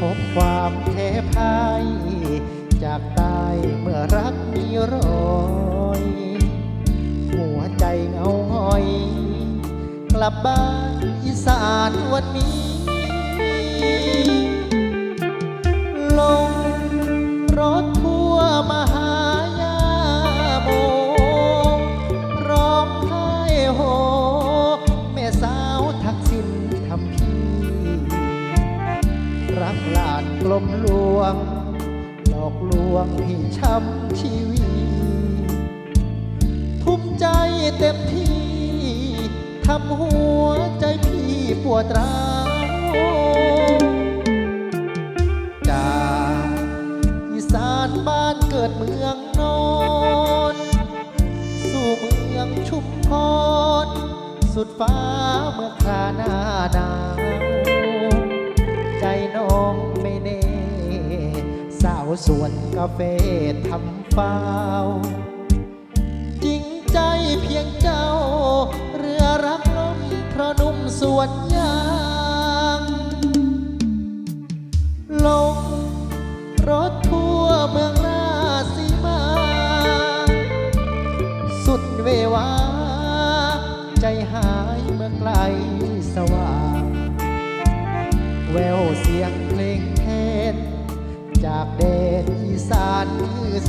พบความแพ้พ่ายจากตายเมื่อรักมีรอยหัวใจเหงาหงอย กลับบ้านอีสานวันนี้ ลงรถทัวร์มาหายาโมร้องไห้โฮแม่สาวทักษิณทำพี่ รักหลานกลมลวงหลอกลวงให้ช้ำชีวีทุ่มใจเต็มที่ทำหัวใจพี่ปวดร้าวจากอีสานบ้านเกิดเมืองนอนสู่เมืองชุมพรสุดฟ้าเมื่อคราหน้าหนาว น้องไม่แน่สาวสวนกาแฟทำฟาวจริงใจเพียงเจ้า เรือรักลมเพราะนุ่มสวนยางลงรถทัวเมืองราสีมา สุดเววา ใจหายเมื่อไกลสว่า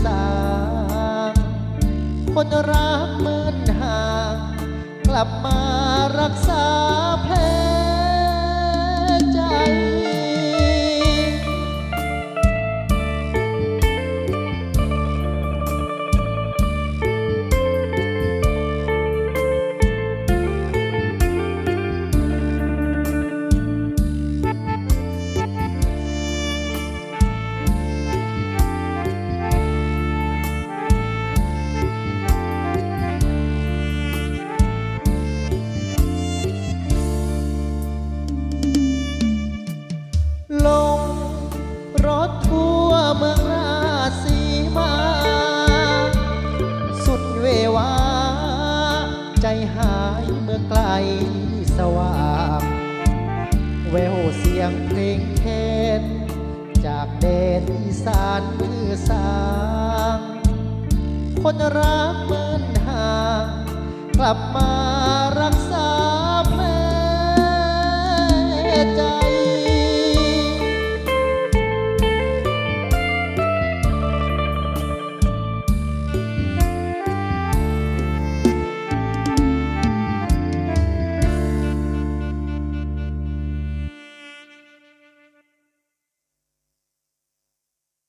สาง คนรักเมืนห่าง กลับมารักษา สว่างแววเสียงเพลงเคนจากแดนอีสานมือสาง คนรักเมืนห่างกลับมา